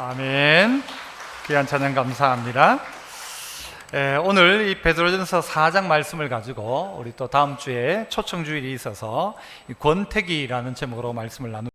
아멘. 귀한 찬양 감사합니다. 에, 오늘 이 베드로전서 4장 말씀을 가지고 우리 또 다음 주에 초청 주일이 있어서 이 권태기라는 제목으로 말씀을 나누.